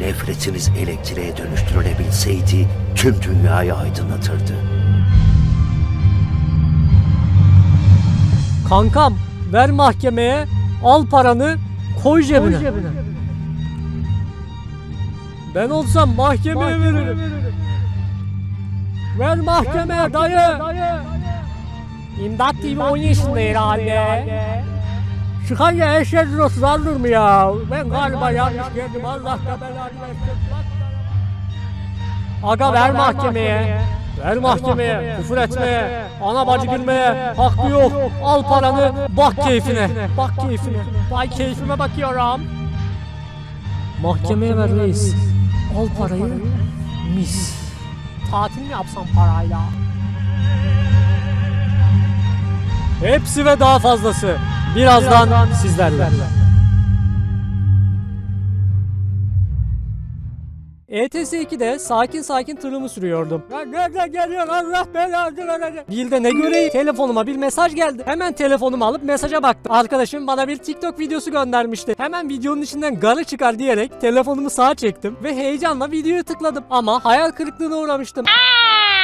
Nefretiniz elektriğe dönüştürülebilseydi tüm dünyayı aydınlatırdı. Kankam ver mahkemeye al paranı koy cebine. Ben olsam mahkemeye veririm. Ver mahkemeye dayı. İmdat TV 10 yaşında herhalde. Çıkarya eşek lirası alır mı ya? Ben galiba yanlış geldim Allah da belanı versin. Aga ver mahkemeye. Ver mahkemeye, küfür etmeye, ana bacı gülmeye, hakkı yok. Al paranı, bak keyfine. Bak keyfine. Vay keyfime bakıyorum. Mahkemeye ver reis. Al parayı, mis. Tatil mi yapsam parayla? Hepsi ve daha fazlası. Birazdan sizlerle. ETS 2'de sakin sakin tırımı sürüyordum. Ya nereden geliyor Allah belanı verecek. Bir de ne göreyim telefonuma bir mesaj geldi. Hemen telefonumu alıp mesaja baktım. Arkadaşım bana bir TikTok videosu göndermişti. Hemen videonun içinden garı çıkar diyerek telefonumu sağa çektim ve heyecanla videoyu tıkladım. Ama hayal kırıklığına uğramıştım.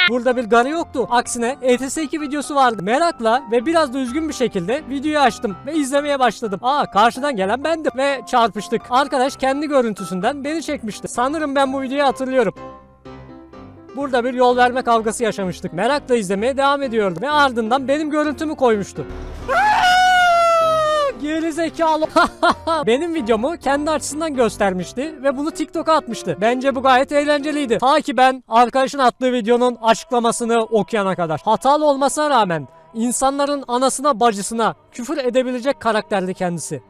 Burada bir garı yoktu. Aksine ETS2 videosu vardı. Merakla ve biraz da üzgün bir şekilde videoyu açtım ve izlemeye başladım. Aa karşıdan gelen bendim ve çarpıştık. Arkadaş kendi görüntüsünden beni çekmişti. Sanırım ben bu videoyu hatırlıyorum. Burada bir yol verme kavgası yaşamıştık. Merakla izlemeye devam ediyordum ve ardından benim görüntümü koymuştu. Geri zekalı. Benim videomu kendi açısından göstermişti ve bunu TikTok'a atmıştı. Bence bu gayet eğlenceliydi. Ta ki ben arkadaşın attığı videonun açıklamasını okuyana kadar. Hatalı olmasına rağmen insanların anasına bacısına küfür edebilecek karakterdi kendisi.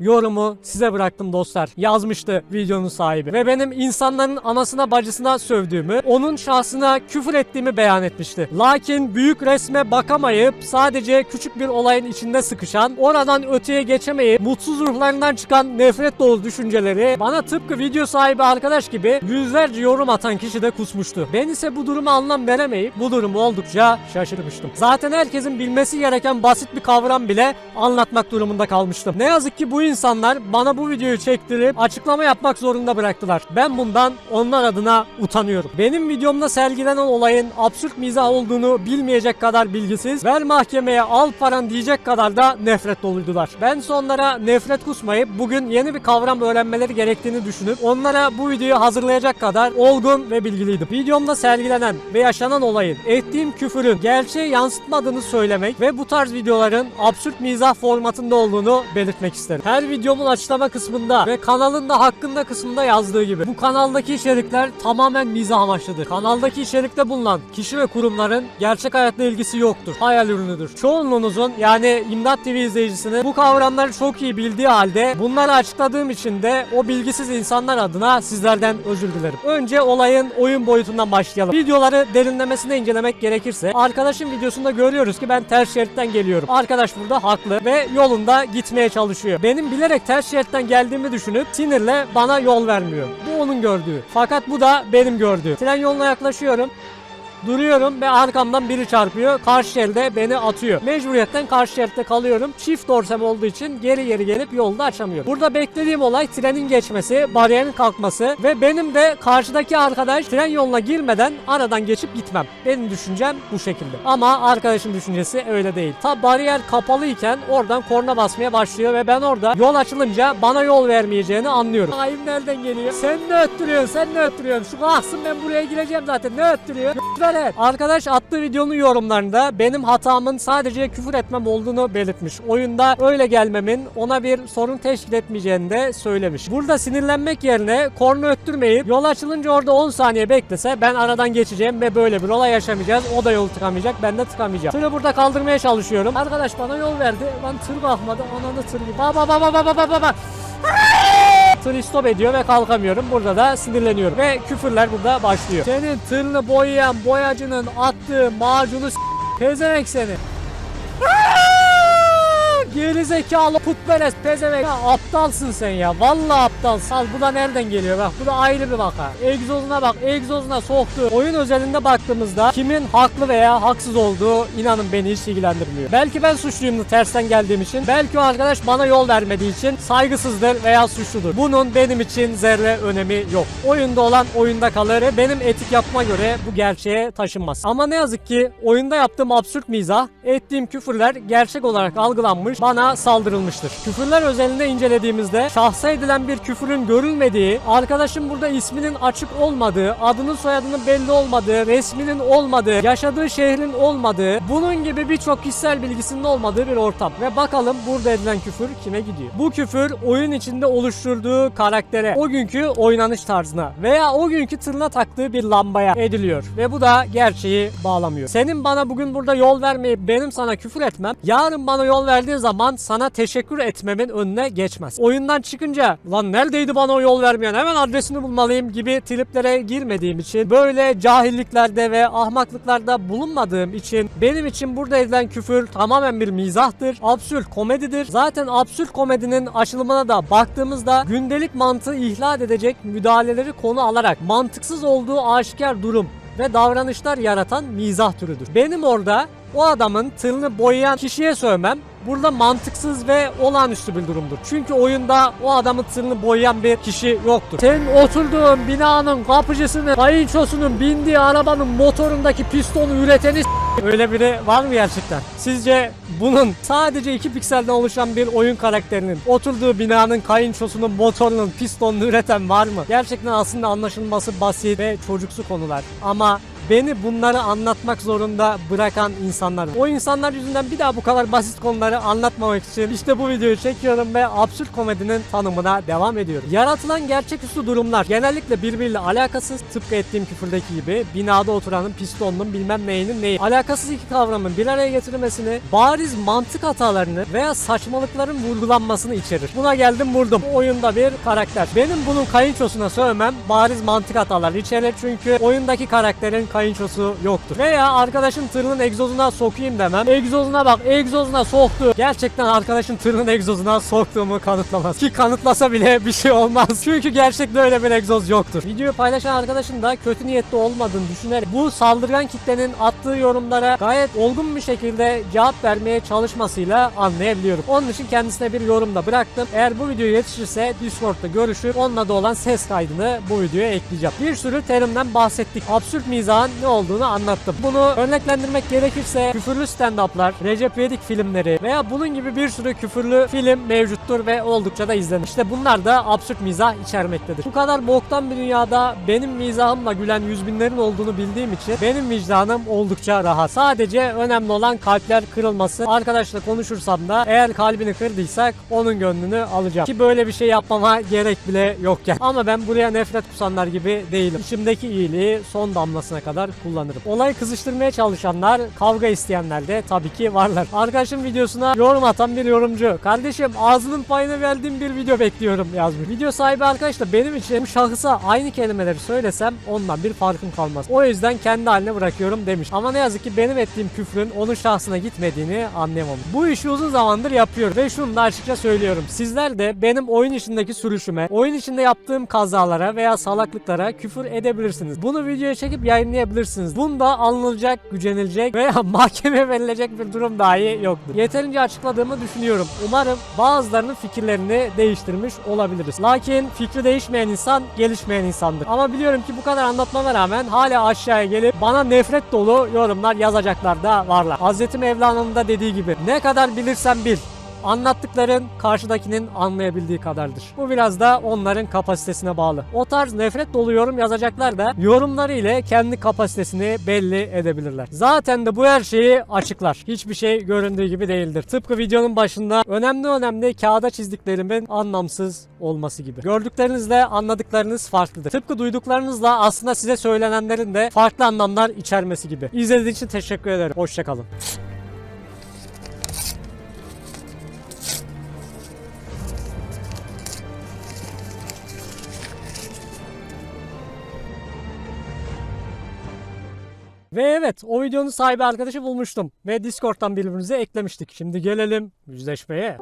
Yorumu size bıraktım dostlar. Yazmıştı videonun sahibi. Ve benim insanların anasına bacısına sövdüğümü, onun şahsına küfür ettiğimi beyan etmişti. Lakin büyük resme bakamayıp sadece küçük bir olayın içinde sıkışan, oradan öteye geçemeyip mutsuz ruhlarından çıkan nefret dolu düşünceleri bana tıpkı video sahibi arkadaş gibi yüzlerce yorum atan kişi de kusmuştu. Ben ise bu duruma anlam veremeyip bu durumu oldukça şaşırmıştım. Zaten herkesin bilmesi gereken basit bir kavram bile anlatmak durumunda kalmıştım. Ne yazık ki bu insanlar bana bu videoyu çektirip açıklama yapmak zorunda bıraktılar. Ben bundan onlar adına utanıyorum. Benim videomda sergilenen olayın absürt mizah olduğunu bilmeyecek kadar bilgisiz, ver mahkemeye al paran diyecek kadar da nefret doluydular. Ben sonlara nefret kusmayıp bugün yeni bir kavram öğrenmeleri gerektiğini düşünüp onlara bu videoyu hazırlayacak kadar olgun ve bilgiliydim. Videomda sergilenen ve yaşanan olayın, ettiğim küfürün gerçeği yansıtmadığını söylemek ve bu tarz videoların absürt mizah formatında olduğunu belirtmek isterim. Her videomun açıklama kısmında ve kanalın da hakkında kısmında yazdığı gibi bu kanaldaki içerikler tamamen mizah amaçlıdır. Kanaldaki içerikte bulunan kişi ve kurumların gerçek hayatla ilgisi yoktur. Hayal ürünüdür. Çoğunluğunuzun yani İmdat TV izleyicisinin bu kavramları çok iyi bildiği halde bunları açıkladığım için de o bilgisiz insanlar adına sizlerden özür dilerim. Önce olayın oyun boyutundan başlayalım. Videoları derinlemesine incelemek gerekirse arkadaşın videosunda görüyoruz ki ben ters şeritten geliyorum. Arkadaş burada haklı ve yolunda gitmeye çalışıyor. Benim bilerek ters şeritten geldiğimi düşünüp sinirle bana yol vermiyor. Bu onun gördüğü. Fakat bu da benim gördüğüm. Tren yoluna yaklaşıyorum. Duruyorum ve arkamdan biri çarpıyor. Karşı şeride beni atıyor. Mecburiyetten karşı şeritte kalıyorum. Çift dorsem olduğu için geri geri gelip yolda açamıyorum. Burada beklediğim olay trenin geçmesi, bariyerin kalkması ve benim de karşıdaki arkadaş tren yoluna girmeden aradan geçip gitmem. Benim düşüncem bu şekilde. Ama arkadaşın düşüncesi öyle değil. Ta bariyer kapalıyken oradan korna basmaya başlıyor ve ben orada yol açılınca bana yol vermeyeceğini anlıyorum. Ayım nereden geliyor? Sen ne öttürüyorsun? Sen ne öttürüyorsun? Şu kalksın ben buraya gireceğim zaten. Ne öttürüyor? Et. Arkadaş attığı videonun yorumlarında benim hatamın sadece küfür etmem olduğunu belirtmiş. Oyunda öyle gelmemin ona bir sorun teşkil etmeyeceğini de söylemiş. Burada sinirlenmek yerine korna öttürmeyip yol açılınca orada 10 saniye beklese ben aradan geçeceğim ve böyle bir olay yaşamayacağız. O da yolu tıkamayacak ben de tıkamayacağım. Tırı burada kaldırmaya çalışıyorum. Arkadaş bana yol verdi. Lan tır bakmadı. Ananı tır gibi. Ba ba ba ba ba ba ba ba. Tır stop ediyor ve kalkamıyorum. Burada da sinirleniyorum. Ve küfürler burada başlıyor. Senin tırını boyayan boyacının attığı macunu s- pezevenk seni. Geri zekalı putperest pezevenk. Ya aptalsın sen ya. Vallahi aptalsın. Al bu da nereden geliyor bak. Bu da ayrı bir vaka. Egzozuna bak. Egzozuna soktu. Oyun özelinde baktığımızda kimin haklı veya haksız olduğu inanın beni hiç ilgilendirmiyor. Belki ben suçluyumdur tersten geldiğim için. Belki o arkadaş bana yol vermediği için saygısızdır veya suçludur. Bunun benim için zerre önemi yok. Oyunda olan oyunda kalır benim etik yapma göre bu gerçeğe taşınmaz. Ama ne yazık ki oyunda yaptığım absürt mizah, ettiğim küfürler gerçek olarak algılanmış, bana saldırılmıştır. Küfürler özelinde incelediğimizde şahsa edilen bir küfürün görülmediği, arkadaşın burada isminin açık olmadığı, adının soyadının belli olmadığı, resminin olmadığı, yaşadığı şehrin olmadığı, bunun gibi birçok kişisel bilgisinin olmadığı bir ortam. Ve bakalım burada edilen küfür kime gidiyor? Bu küfür oyun içinde oluşturduğu karaktere, o günkü oynanış tarzına veya o günkü tırna taktığı bir lambaya ediliyor. Ve bu da gerçeği bağlamıyor. Senin bana bugün burada yol vermeyip benim sana küfür etmem, yarın bana yol verdiğin zaman sana teşekkür etmemin önüne geçmez. Oyundan çıkınca lan neredeydi bana o yol vermeyen hemen adresini bulmalıyım gibi triplere girmediğim için böyle cahilliklerde ve ahmaklıklarda bulunmadığım için benim için burada edilen küfür tamamen bir mizahtır. Absürt komedidir. Zaten absürt komedinin açılımına da baktığımızda gündelik mantığı ihlal edecek müdahaleleri konu alarak mantıksız olduğu aşikar durum ve davranışlar yaratan mizah türüdür. Benim orada o adamın tırını boyayan kişiye sövmem burada mantıksız ve olağanüstü bir durumdur. Çünkü oyunda o adamın tırını boyayan bir kişi yoktur. Senin oturduğun binanın kapıcısının, kayınçosunun bindiği arabanın motorundaki pistonu üreteni Öyle biri var mı gerçekten? Sizce bunun sadece iki pikselden oluşan bir oyun karakterinin oturduğu binanın kayınçosunun motorunun pistonunu üreten var mı? Gerçekten aslında anlaşılması basit ve çocuksu konular. Ama beni bunları anlatmak zorunda bırakan insanlar. O insanlar yüzünden bir daha bu kadar basit konuları anlatmamak için işte bu videoyu çekiyorum ve absürt komedinin tanımına devam ediyorum. Yaratılan gerçeküstü durumlar genellikle birbiriyle alakasız tıpkı ettiğim küfürdeki gibi binada oturanın pistonunun bilmem neyinin neyi. Alakasız iki kavramın bir araya getirilmesini bariz mantık hatalarını veya saçmalıkların vurgulanmasını içerir. Buna geldim vurdum. Bu oyunda bir karakter. Benim bunun kayınçosuna sövmem bariz mantık hataları içerir çünkü oyundaki karakterin kayınçosu yoktur. Veya arkadaşın tırının egzozuna sokayım demem. Egzozuna bak egzozuna soktu. Gerçekten arkadaşın tırının egzozuna soktuğumu kanıtlamaz. Ki kanıtlasa bile bir şey olmaz. Çünkü gerçekte öyle bir egzoz yoktur. Videoyu paylaşan arkadaşın da kötü niyetli olmadığını düşünerek bu saldırgan kitlenin attığı yorumlara gayet olgun bir şekilde cevap vermeye çalışmasıyla anlayabiliyorum. Onun için kendisine bir yorum da bıraktım. Eğer bu video yetişirse Discord'da görüşüp onunla da olan ses kaydını bu videoya ekleyeceğim. Bir sürü terimden bahsettik. Absürt mizahın ne olduğunu anlattım. Bunu örneklendirmek gerekirse küfürlü stand-up'lar, Recep İvedik filmleri veya bunun gibi bir sürü küfürlü film mevcuttur ve oldukça da izlenir. İşte bunlar da absürt mizah içermektedir. Bu kadar boktan bir dünyada benim mizahımla gülen yüz binlerin olduğunu bildiğim için benim vicdanım oldukça rahat. Sadece önemli olan kalpler kırılması. Arkadaşla konuşursam da eğer kalbini kırdıysak onun gönlünü alacağım. Ki böyle bir şey yapmama gerek bile yokken. Ama ben buraya nefret kusanlar gibi değilim. İçimdeki iyiliği son damlasına kadar kullanırım. Olay kızıştırmaya çalışanlar, kavga isteyenler de tabii ki varlar. Arkadaşım videosuna yorum atan bir yorumcu. Kardeşim ağzının payını verdiğim bir video bekliyorum yazmış. Video sahibi arkadaş da benim için bu şahısa aynı kelimeleri söylesem ondan bir farkım kalmaz. O yüzden kendi haline bırakıyorum demiş. Ama ne yazık ki benim ettiğim küfrün onun şahsına gitmediğini anlayamam. Bu işi uzun zamandır yapıyor ve şunu da açıkça söylüyorum. Sizler de benim oyun içindeki sürüşüme, oyun içinde yaptığım kazalara veya salaklıklara küfür edebilirsiniz. Bunu videoya çekip yayınlayabilirsiniz. Bunda alınacak, gücenilecek veya mahkeme verilecek bir durum dahi yoktur. Yeterince açıkladığımı düşünüyorum. Umarım bazılarının fikirlerini değiştirmiş olabiliriz. Lakin fikri değişmeyen insan gelişmeyen insandır. Ama biliyorum ki bu kadar anlatmama rağmen hala aşağıya gelip bana nefret dolu yorumlar yazacaklar da varlar. Hz. Mevlana'nın da dediği gibi ne kadar bilirsen bil. Anlattıkların karşıdakinin anlayabildiği kadardır. Bu biraz da onların kapasitesine bağlı. O tarz nefret dolu yorum yazacaklar da yorumları ile kendi kapasitesini belli edebilirler. Zaten de bu her şeyi açıklar. Hiçbir şey göründüğü gibi değildir. Tıpkı videonun başında önemli önemli kağıda çizdiklerimin anlamsız olması gibi. Gördüklerinizle anladıklarınız farklıdır. Tıpkı duyduklarınızla aslında size söylenenlerin de farklı anlamlar içermesi gibi. İzlediğiniz için teşekkür ederim. Hoşçakalın. Ve evet o videonun sahibi arkadaşı bulmuştum ve Discord'dan birbirimize eklemiştik. Şimdi gelelim yüzleşmeye.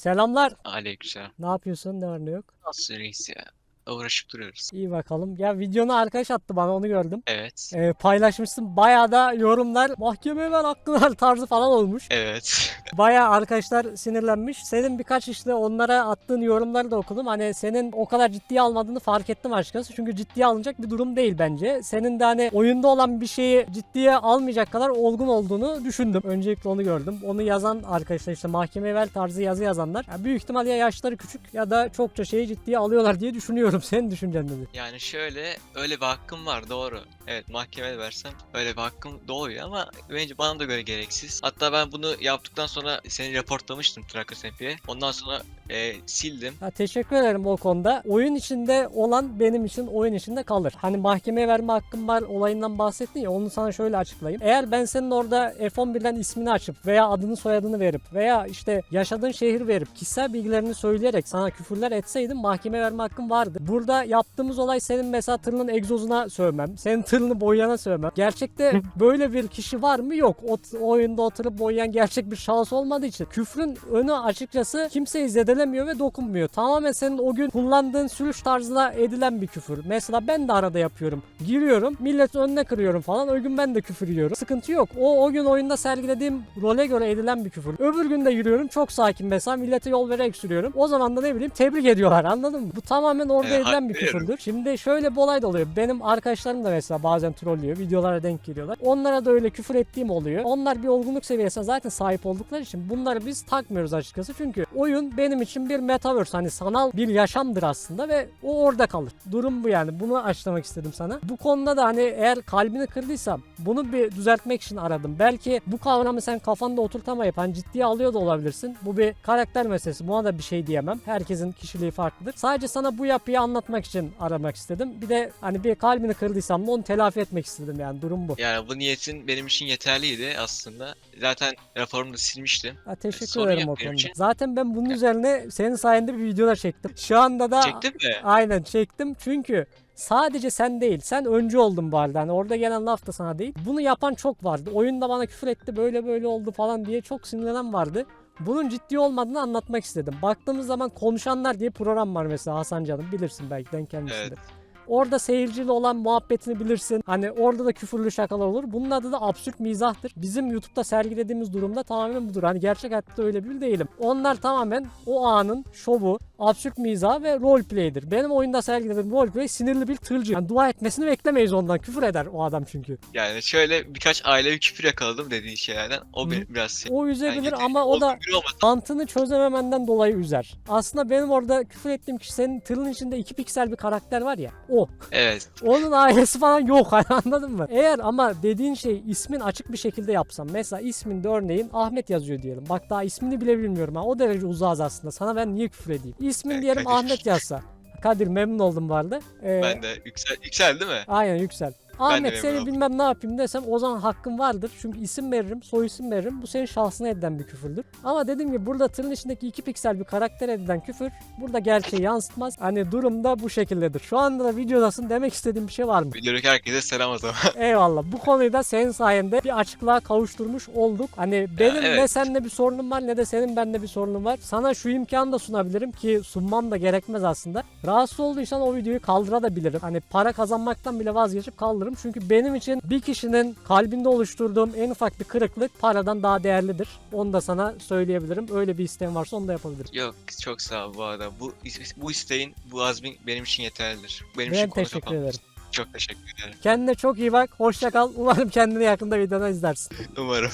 Selamlar. Aleykümselam. Ne yapıyorsun? Ne var ne yok? Nasıl ya? Uğraşıp duruyoruz. İyi bakalım. Ya videonu arkadaş attı bana onu gördüm. Evet. Ee, paylaşmışsın. Bayağı da yorumlar mahkemeye ver hakkı ver tarzı falan olmuş. Evet. Bayağı arkadaşlar sinirlenmiş. Senin birkaç işte onlara attığın yorumları da okudum. Hani senin o kadar ciddiye almadığını fark ettim açıkçası. Çünkü ciddiye alınacak bir durum değil bence. Senin de hani oyunda olan bir şeyi ciddiye almayacak kadar olgun olduğunu düşündüm. Öncelikle onu gördüm. Onu yazan arkadaşlar işte mahkemeye ver tarzı yazı yazanlar. ya büyük ihtimal ya yaşları küçük ya da çokça şeyi ciddiye alıyorlar diye düşünüyorum. Senin düşüncen nedir? Yani şöyle öyle bir hakkım var doğru. Evet mahkemede versem öyle bir hakkım doğuyor ama bence bana da göre gereksiz. Hatta ben bunu yaptıktan sonra seni reportlamıştım Tracker Sempi'ye. Ondan sonra e, sildim. Ha, teşekkür ederim o konuda. Oyun içinde olan benim için oyun içinde kalır. Hani mahkemeye verme hakkım var olayından bahsettin ya onu sana şöyle açıklayayım. Eğer ben senin orada F11'den ismini açıp veya adını soyadını verip veya işte yaşadığın şehir verip kişisel bilgilerini söyleyerek sana küfürler etseydim mahkemeye verme hakkım vardı. Burada yaptığımız olay senin mesela tırının egzozuna sövmem. Senin tırını boyayana sövmem. Gerçekte böyle bir kişi var mı? Yok. O, o oyunda oturup boyayan gerçek bir şahıs olmadığı için küfrün önü açıkçası kimseyi zedelemiyor ve dokunmuyor. Tamamen senin o gün kullandığın sürüş tarzına edilen bir küfür. Mesela ben de arada yapıyorum. Giriyorum, millet önüne kırıyorum falan. O gün ben de küfür yiyorum. Sıkıntı yok. O o gün oyunda sergilediğim role göre edilen bir küfür. Öbür gün de yürüyorum çok sakin mesela millete yol vererek sürüyorum. O zaman da ne bileyim tebrik ediyorlar anladın mı? Bu tamamen orada Edilen bir küfürdür. Şimdi şöyle bir olay da oluyor. Benim arkadaşlarım da mesela bazen trollüyor. Videolara denk geliyorlar. Onlara da öyle küfür ettiğim oluyor. Onlar bir olgunluk seviyesine zaten sahip oldukları için bunları biz takmıyoruz açıkçası. Çünkü oyun benim için bir metaverse. Hani sanal bir yaşamdır aslında ve o orada kalır. Durum bu yani. Bunu açıklamak istedim sana. Bu konuda da hani eğer kalbini kırdıysam bunu bir düzeltmek için aradım. Belki bu kavramı sen kafanda oturtamayıp hani ciddiye alıyor da olabilirsin. Bu bir karakter meselesi. Buna da bir şey diyemem. Herkesin kişiliği farklıdır. Sadece sana bu yapıyı anlatmak için aramak istedim. Bir de hani bir kalbini kırdıysam da onu telafi etmek istedim yani durum bu. Yani bu niyetin benim için yeterliydi aslında. Zaten raporumu da silmiştim. Ha, teşekkür Sorun ederim o konuda. için. Zaten ben bunun üzerine senin sayende bir videolar çektim. Şu anda da Çektin mi? aynen çektim çünkü sadece sen değil. Sen öncü oldun arada. Hani orada gelen laf da sana değil. Bunu yapan çok vardı. Oyunda bana küfür etti böyle böyle oldu falan diye çok sinirlenen vardı. Bunun ciddi olmadığını anlatmak istedim. Baktığımız zaman konuşanlar diye program var mesela Hasan Canım bilirsin belki denk gelmişsindir. Evet. Orada seyirciyle olan muhabbetini bilirsin. Hani orada da küfürlü şakalar olur. Bunun adı da absürt mizahtır. Bizim YouTube'da sergilediğimiz durumda tamamen budur. Hani gerçek hayatta öyle bir değilim. Onlar tamamen o anın şovu, absürt mizah ve roleplay'dir. Benim oyunda sergilediğim roleplay sinirli bir tırcı. Yani dua etmesini beklemeyiz ondan. Küfür eder o adam çünkü. Yani şöyle birkaç ailevi küfür yakaladım dediğin şeylerden. O Hı. beni biraz O üzebilir Yani ama o da mantığını çözememenden dolayı üzer. Aslında benim orada küfür ettiğim kişi senin tırın içinde iki piksel bir karakter var ya. O. Evet. Onun ailesi falan yok hani anladın mı? Eğer ama dediğin şey ismin açık bir şekilde yapsam. Mesela isminde örneğin Ahmet yazıyor diyelim. Bak daha ismini bile bilmiyorum ha. O derece uzağız aslında. Sana ben niye küfür edeyim? İsmin diyelim. Ahmet yazsa. Kadir memnun oldum arada. Ee, Ben de yüksel, yüksel değil mi? Aynen yüksel. Ahmet seni bilmem ne yapayım desem o zaman hakkın vardır. Çünkü isim veririm, soy isim veririm. Bu senin şahsına edilen bir küfürdür. Ama dediğim gibi burada tırın içindeki iki piksel bir karakter edilen küfür burada gerçeği yansıtmaz. Hani durum da bu şekildedir. Şu anda da videodasın demek istediğim bir şey var mı? Videodaki herkese selam o zaman. Eyvallah. Bu konuyu da senin sayende bir açıklığa kavuşturmuş olduk. Hani benim ne evet. seninle bir sorunum var ne de senin bende bir sorunun var. Sana şu imkanı da sunabilirim ki sunmam da gerekmez aslında. Rahatsız olduysan o videoyu kaldırabilirim. Hani para kazanmaktan bile vazgeçip kaldırırım. Çünkü benim için bir kişinin kalbinde oluşturduğum en ufak bir kırıklık paradan daha değerlidir. Onu da sana söyleyebilirim. Öyle bir isteğin varsa onu da yapabilirim. Yok çok sağ ol bu arada. Bu, bu isteğin, bu azmin benim için yeterlidir. Benim Ben için teşekkür ederim. Çok teşekkür ederim. Kendine çok iyi bak. Hoşça kal. Umarım kendini yakında videoda izlersin. Umarım.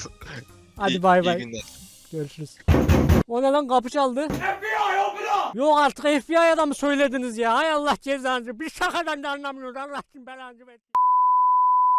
Hadi bay iyi bay. günler. Görüşürüz. O ne lan kapı çaldı. FBI Yok artık FBI'ya da mı söylediniz ya? Hay Allah cezanızı. Bir şakadan da anlamıyoruz. Allah için belanızı versin.